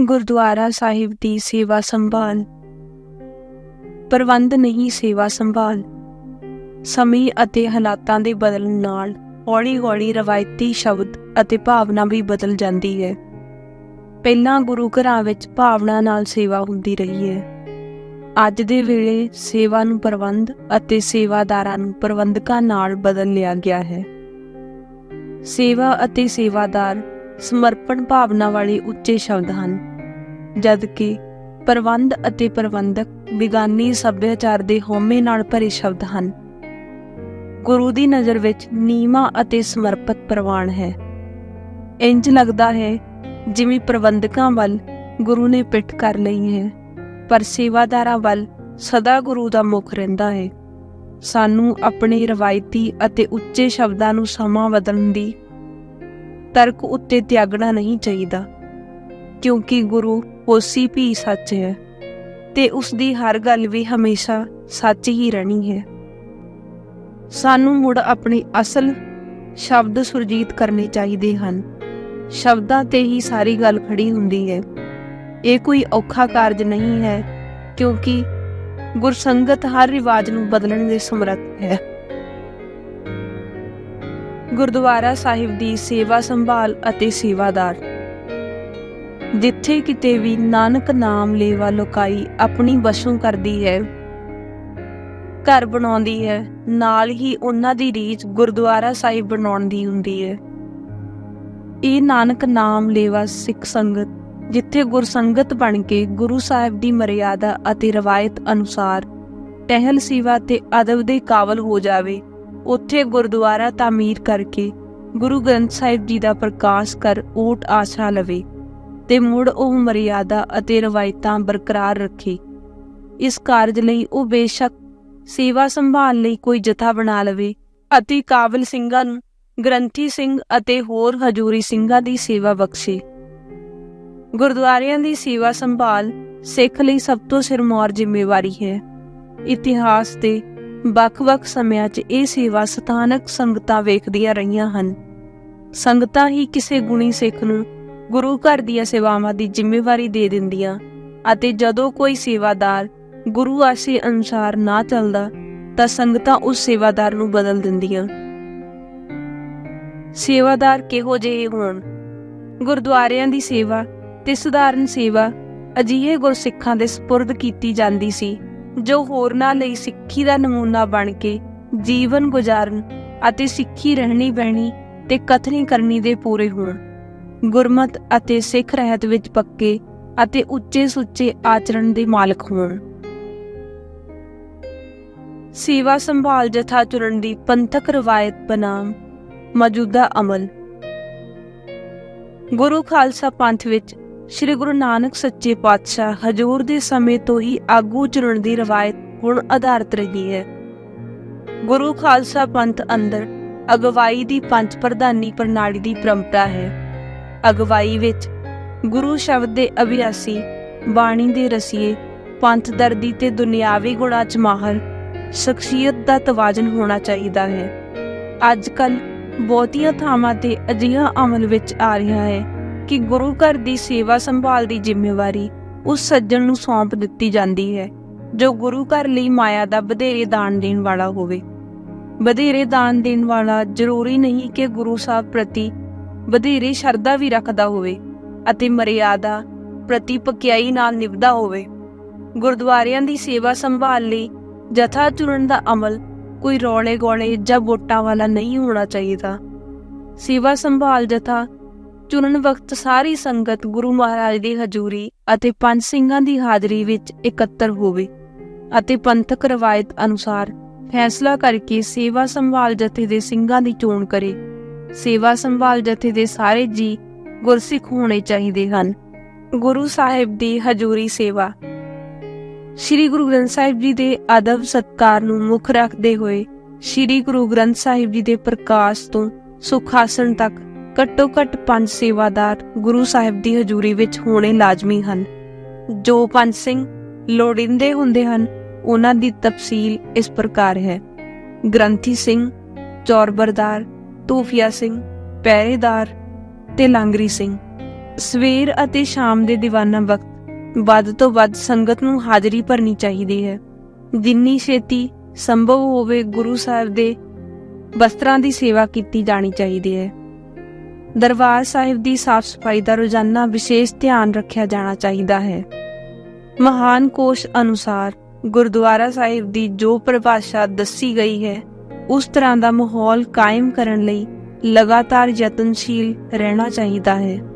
ਗੁਰਦੁਆਰਾ ਸਾਹਿਬ ਦੀ ਸੇਵਾ ਸੰਭਾਲ। ਪ੍ਰਬੰਧ ਨਹੀਂ ਸੇਵਾ ਸੰਭਾਲ। ਸਮੇਂ ਅਤੇ ਹਾਲਾਤਾਂ ਦੇ ਬਦਲਣ ਨਾਲ ਹੌਲੀ-ਹੌਲੀ ਰਵਾਇਤੀ ਸ਼ਬਦ ਅਤੇ ਭਾਵਨਾ ਵੀ ਬਦਲ ਜਾਂਦੀ ਹੈ। ਪਹਿਲਾਂ ਗੁਰੂ ਘਰਾਂ ਵਿੱਚ ਭਾਵਨਾ ਨਾਲ ਸੇਵਾ ਹੁੰਦੀ ਰਹੀ ਹੈ। ਅੱਜ ਦੇ ਵੇਲੇ ਸੇਵਾ ਨੂੰ ਪ੍ਰਬੰਧ ਅਤੇ ਸੇਵਾਦਾਰਾਂ ਨੂੰ ਪ੍ਰਬੰਧਕਾਂ ਨਾਲ ਬਦਲ ਲਿਆ ਗਿਆ ਹੈ। ਸੇਵਾ ਅਤੇ ਸੇਵਾਦਾਰ ਸਮਰਪਣ ਭਾਵਨਾ ਵਾਲੇ ਉੱਚੇ ਸ਼ਬਦ ਹਨ, ਜਦਕਿ ਪ੍ਰਬੰਧ ਅਤੇ ਪ੍ਰਬੰਧਕ ਵਿਗਾਨੀ ਸੱਭਿਆਚਾਰ ਦੇ ਹਉਮੈ ਨਾਲ ਭਰੇ ਸ਼ਬਦ ਹਨ। ਗੁਰੂ ਦੀ ਨਜ਼ਰ ਵਿੱਚ ਨੀਮਾ ਅਤੇ ਸਮਰਪਿਤ ਪ੍ਰਵਾਨ ਹੈ। ਇੰਜ ਲੱਗਦਾ ਹੈ, ਜਿਵੇਂ ਪ੍ਰਬੰਧਕਾਂ ਵੱਲ ਗੁਰੂ ਨੇ ਪਿੱਠ ਕਰ ਲਈ ਹੈ, ਪਰ ਸੇਵਾਦਾਰਾਂ ਵੱਲ ਸਦਾ ਗੁਰੂ ਦਾ ਮੁਖ ਰਹਿੰਦਾ ਹੈ। ਸਾਨੂੰ ਆਪਣੇ ਰਵਾਇਤੀ ਅਤੇ ਉੱਚੇ ਸ਼ਬਦਾਂ ਨੂੰ ਸਮਾਂ ਬਦਲਣ ਦੀ ਤਰਕ ਉੱਤੇ ਤਿਆਗਣਾ ਨਹੀਂ ਚਾਹੀਦਾ, ਕਿਉਂਕਿ ਗੁਰੂ ਹੋਸੀ ਵੀ ਸੱਚ ਹੈ ਤੇ ਉਸ ਦੀ ਹਰ ਗੱਲ ਵੀ ਹਮੇਸ਼ਾ ਸੱਚ ਹੀ ਰਹਿਣੀ ਹੈ। ਸਾਨੂੰ ਮੁੜ ਆਪਣੇ ਅਸਲ ਸ਼ਬਦ ਸੁਰਜੀਤ ਕਰਨੇ ਚਾਹੀਦੇ ਹਨ। ਸ਼ਬਦਾਂ ਤੇ ਹੀ ਸਾਰੀ ਗੱਲ ਖੜੀ ਹੁੰਦੀ ਹੈ। ਇਹ ਕੋਈ ਔਖਾ ਕਾਰਜ ਨਹੀਂ ਹੈ, ਕਿਉਂਕਿ ਗੁਰਸੰਗਤ ਹਰ ਰਿਵਾਜ ਨੂੰ ਬਦਲਣ ਦੇ ਸਮਰੱਥ ਹੈ। ਗੁਰਦੁਆਰਾ ਸਾਹਿਬ ਦੀ ਸੇਵਾ ਸੰਭਾਲ ਅਤੇ ਸੇਵਾਦਾਰ। ਜਿੱਥੇ ਕਿਤੇ ਵੀ ਨਾਨਕ ਨਾਮ ਲੇਵਾ ਲੋਕਾਈ ਆਪਣੀ ਵਸੋਂ ਕਰਦੀ ਹੈ। ਘਰ ਬਣਾਉਂਦੀ ਹੈ, ਨਾਲ ਹੀ ਉਹਨਾਂ ਦੀ ਰੀਝ ਗੁਰਦੁਆਰਾ ਸਾਹਿਬ ਬਣਾਉਣ ਦੀ ਹੁੰਦੀ ਹੈ। ਇਹ ਨਾਨਕ ਨਾਮ ਲੇਵਾ ਸਿੱਖ ਸੰਗਤ, ਜਿੱਥੇ ਗੁਰਸੰਗਤ ਬਣ ਕੇ ਗੁਰੂ ਸਾਹਿਬ ਦੀ ਮਰਿਆਦਾ ਅਤੇ ਰਵਾਇਤ ਅਨੁਸਾਰ ਟਹਿਲ ਸੇਵਾ ਤੇ ਅਦਬ ਦੇ ਕਾਬਲ ਹੋ ਜਾਵੇ ਉੱਥੇ ਗੁਰਦੁਆਰਾ ਤਾਮੀਰ ਕਰਕੇ ਗੁਰੂ ਗ੍ਰੰਥ ਸਾਹਿਬ ਜੀ ਦਾ ਪ੍ਰਕਾਸ਼ ਕਰ ਓਟ ਆਸਰਾ ਲਵੇ ਤੇ ਮੁੜ ਉਹ ਮਰਿਆਦਾ ਅਤੇ ਰਵਾਇਤਾਂ ਬਰਕਰਾਰ ਰੱਖੇ। ਇਸ ਕਾਰਜ ਲਈ ਉਹ ਬੇਸ਼ੱਕ ਸੇਵਾ ਸੰਭਾਲ ਲਈ ਕੋਈ ਜਥਾ ਬਣਾ ਲਵੇ ਅਤੇ ਕਾਬਲ ਸਿੰਘਾਂ ਨੂੰ ਗ੍ਰੰਥੀ ਸਿੰਘ ਅਤੇ ਹੋਰ ਹਜੂਰੀ ਸਿੰਘਾਂ ਦੀ ਸੇਵਾ ਬਖਸ਼ੇ। ਗੁਰਦੁਆਰਿਆਂ ਦੀ ਸੇਵਾ ਸੰਭਾਲ ਸਿੱਖ ਲਈ ਸਭ ਤੋਂ ਸਿਰਮੌਰ ਜ਼ਿੰਮੇਵਾਰੀ ਹੈ। ਇਤਿਹਾਸ ਦੇ ਵੱਖ-ਵੱਖ ਸਮਿਆਂ 'ਚ ਇਹ ਸੇਵਾ ਸਥਾਨਕ ਸੰਗਤਾਂ ਵੇਖਦੀਆਂ ਰਹੀਆਂ ਹਨ। ਸੰਗਤਾਂ ਹੀ ਕਿਸੇ ਗੁਣੀ ਸਿੱਖ ਨੂੰ ਗੁਰੂ ਘਰ ਦੀਆਂ ਸੇਵਾਵਾਂ ਦੀ ਜ਼ਿੰਮੇਵਾਰੀ ਦੇ ਦਿੰਦੀਆਂ ਅਤੇ ਜਦੋਂ ਕੋਈ ਸੇਵਾਦਾਰ ਗੁਰੂ ਆਸ਼ੇ ਅਨੁਸਾਰ ਨਾ ਚੱਲਦਾ, ਤਾਂ ਸੰਗਤਾਂ ਉਸ ਸੇਵਾਦਾਰ ਨੂੰ ਬਦਲ ਦਿੰਦੀਆਂ। ਸੇਵਾਦਾਰ ਕਿਹੋ ਜਿਹੇ ਹੋਣ? ਗੁਰਦੁਆਰਿਆਂ ਦੀ ਸੇਵਾ ਤੇ ਸਧਾਰਨ ਸੇਵਾ ਅਜਿਹੇ ਗੁਰਸਿੱਖਾਂ ਦੇ ਸਪੁਰਦ ਕੀਤੀ ਜਾਂਦੀ ਸੀ। ਜੋ ਹੋਰਨਾਂ ਲਈ ਸਿੱਖੀ ਦਾ ਨਮੂਨਾ ਬਣ ਕੇ ਜੀਵਨ ਗੁਜ਼ਾਰਨ ਅਤੇ ਸਿੱਖੀ ਰਹਿਣੀ ਬਹਿਣੀ ਤੇ ਕਥਨੀ ਕਰਨੀ ਦੇ ਪੂਰੇ ਹੋਣ। ਗੁਰਮਤ ਅਤੇ ਸਿੱਖ ਰਹਿਤ ਵਿੱਚ ਪੱਕੇ ਅਤੇ ਉੱਚੇ ਸੁੱਚੇ ਆਚਰਣ ਦੇ ਮਾਲਕ ਹੋਣ। ਸੇਵਾ ਸੰਭਾਲ ਜਥਾ ਚੁਣਨ ਦੀ ਪੰਥਕ ਰਵਾਇਤ ਬਨਾਮ। ਮੌਜੂਦਾ ਅਮਲ। ਗੁਰੂ ਖਾਲਸਾ ਪੰਥ ਵਿੱਚ ਸ੍ਰੀ ਗੁਰੂ ਨਾਨਕ ਸੱਚੇ ਪਾਤਸ਼ਾਹ ਹਜੂਰ ਦੇ ਸਮੇਂ ਤੋਂ ਹੀ ਆਗੂ ਚੁਣਨ ਦੀ ਰਵਾਇਤ ਹੁਣ ਆਧਾਰਿਤ ਰਹੀ ਹੈ। ਗੁਰੂ ਖਾਲਸਾ ਪੰਥ ਅੰਦਰ ਅਗਵਾਈ ਦੀ ਪੰਜ ਪ੍ਰਧਾਨੀ ਪ੍ਰਣਾਲੀ ਦੀ ਪਰੰਪਰਾ ਹੈ। ਅਗਵਾਈ ਵਿੱਚ ਗੁਰੂ ਸ਼ਬਦ ਦੇ ਅਭਿਆਸੀ, ਬਾਣੀ ਦੇ ਰਸੀਏ, ਪੰਥ ਦਰਦੀ ਤੇ ਦੁਨਿਆਵੀ ਗੁਣਾਂ ਚ ਮਾਹਰ ਸ਼ਖਸੀਅਤ ਦਾ ਤਵਾਜ਼ਨ ਹੋਣਾ ਚਾਹੀਦਾ ਹੈ। ਅੱਜ ਕੱਲ ਬਹੁਤੀਆਂ ਥਾਵਾਂ ਤੇ ਅਜਿਹਾ ਅਮਲ ਵਿੱਚ ਆ ਰਿਹਾ ਹੈ। ਕਿ ਗੁਰੂ ਘਰ ਦੀ ਸੇਵਾ ਸੰਭਾਲ ਦੀ ਜ਼ਿੰਮੇਵਾਰੀ ਉਸ ਸੱਜਣ ਨੂੰ ਸੌਂਪ ਦਿੱਤੀ ਜਾਂਦੀ ਹੈ, ਜੋ ਗੁਰੂ ਘਰ ਲਈ ਮਾਇਆ ਦਾ ਵਧੇਰੇ ਦਾਨ ਦੇਣ ਵਾਲਾ ਹੋਵੇ। ਵਧੇਰੇ ਦਾਨ ਦੇਣ ਵਾਲਾ ਜ਼ਰੂਰੀ ਨਹੀਂ ਕਿ ਗੁਰੂ ਸਾਹਿਬ ਪ੍ਰਤੀ ਵਧੇਰੇ ਸ਼ਰਧਾ ਵੀ ਰੱਖਦਾ ਹੋਵੇ ਅਤੇ ਮਰਿਆਦਾ ਪ੍ਰਤੀ ਪਕਿਆਈ ਨਾਲ ਨਿਭਦਾ ਹੋਵੇ। ਗੁਰਦੁਆਰਿਆਂ ਦੀ ਸੇਵਾ ਸੰਭਾਲ ਲਈ ਜਥਾ ਚੁਣਨ ਦਾ ਅਮਲ ਕੋਈ ਰੌਲੇ ਗੋਲੇ ਜਾਂ ਵੋਟਾਂ ਵਾਲਾ ਨਹੀਂ ਹੋਣਾ ਚਾਹੀਦਾ। ਸੇਵਾ ਸੰਭਾਲ ਜਥਾ ਚੁਣਨ ਵਕਤ ਸਾਰੀ ਸੰਗਤ ਗੁਰੂ ਮਹਾਰਾਜ ਦੀ ਹਜ਼ੂਰੀ ਅਤੇ ਪੰਜ ਸਿੰਘਾਂ ਦੀ ਹਾਜ਼ਰੀ ਵਿੱਚ ਇਕੱਤਰ ਹੋਵੇ ਅਤੇ ਪੰਥਕ ਰਵਾਇਤ ਅਨੁਸਾਰ ਫੈਸਲਾ ਕਰਕੇ ਸੇਵਾ ਸੰਭਾਲ ਜਥੇ ਦੇ ਸਿੰਘਾਂ ਦੀ ਚੋਣ ਕਰੇ। ਸੇਵਾ ਸੰਭਾਲ ਜਥੇ ਦੇ ਸਾਰੇ ਜੀ ਗੁਰਸਿੱਖ ਹੋਣੇ ਚਾਹੀਦੇ ਹਨ। ਗੁਰੂ ਸਾਹਿਬ ਦੀ ਹਜ਼ੂਰੀ ਸੇਵਾ। ਸ੍ਰੀ ਗੁਰੂ ਗ੍ਰੰਥ ਸਾਹਿਬ ਜੀ ਦੇ ਅਦਬ ਸਤਕਾਰ ਨੂੰ ਮੁੱਖ ਰੱਖਦੇ ਹੋਏ ਸ੍ਰੀ ਗੁਰੂ ਗ੍ਰੰਥ ਸਾਹਿਬ ਜੀ ਦੇ ਪ੍ਰਕਾਸ਼ ਤੋਂ ਸੁਖਾਸਨ ਤੱਕ ਘੱਟੋ ਘੱਟ ਪੰਜ ਸੇਵਾਦਾਰ ਗੁਰੂ ਸਾਹਿਬ ਦੀ ਹਜ਼ੂਰੀ ਵਿੱਚ ਹੋਣੇ ਲਾਜ਼ਮੀ ਹਨ। ਜੋ ਪੰਜ ਸਿੰਘ ਲੋੜਿੰਦੇ ਹੁੰਦੇ ਹਨ, ਉਹਨਾਂ ਦੀ ਤਫਸੀਲ ਇਸ ਪ੍ਰਕਾਰ ਹੈ। ਗ੍ਰੰਥੀ ਸਿੰਘ, ਚੌਰਬਰਦਾਰ, ਤੂਫੀਆ ਸਿੰਘ, ਪਹਿਰੇਦਾਰ ਤੇ ਲਾਂਗਰੀ ਸਿੰਘ। ਸਵੇਰ ਅਤੇ ਸ਼ਾਮ ਦੇ ਦੀਵਾਨਾ ਵਕਤ ਵੱਧ ਤੋਂ ਵੱਧ ਸੰਗਤ ਨੂੰ ਹਾਜ਼ਰੀ ਭਰਨੀ ਚਾਹੀਦੀ ਹੈ। ਜਿੰਨੀ ਛੇਤੀ ਸੰਭਵ ਹੋਵੇ ਗੁਰੂ ਸਾਹਿਬ ਦੇ ਵਸਤਰਾਂ ਦੀ ਸੇਵਾ ਕੀਤੀ ਜਾਣੀ ਚਾਹੀਦੀ ਹੈ। ਦਰਬਾਰ ਸਾਹਿਬ ਦੀ ਸਾਫ਼ ਸਫ਼ਾਈ ਦਾ ਰੋਜ਼ਾਨਾ ਵਿਸ਼ੇਸ਼ ਧਿਆਨ ਰੱਖਿਆ ਜਾਣਾ ਚਾਹੀਦਾ ਹੈ। ਮਹਾਨ ਕੋਸ਼ ਅਨੁਸਾਰ ਗੁਰਦੁਆਰਾ ਸਾਹਿਬ ਦੀ ਜੋ ਪਰਿਭਾਸ਼ਾ ਦੱਸੀ ਗਈ ਹੈ, ਉਸ ਤਰ੍ਹਾਂ ਦਾ ਮਾਹੌਲ ਕਾਇਮ ਕਰਨ ਲਈ ਲਗਾਤਾਰ ਯਤਨਸ਼ੀਲ ਰਹਿਣਾ ਚਾਹੀਦਾ ਹੈ।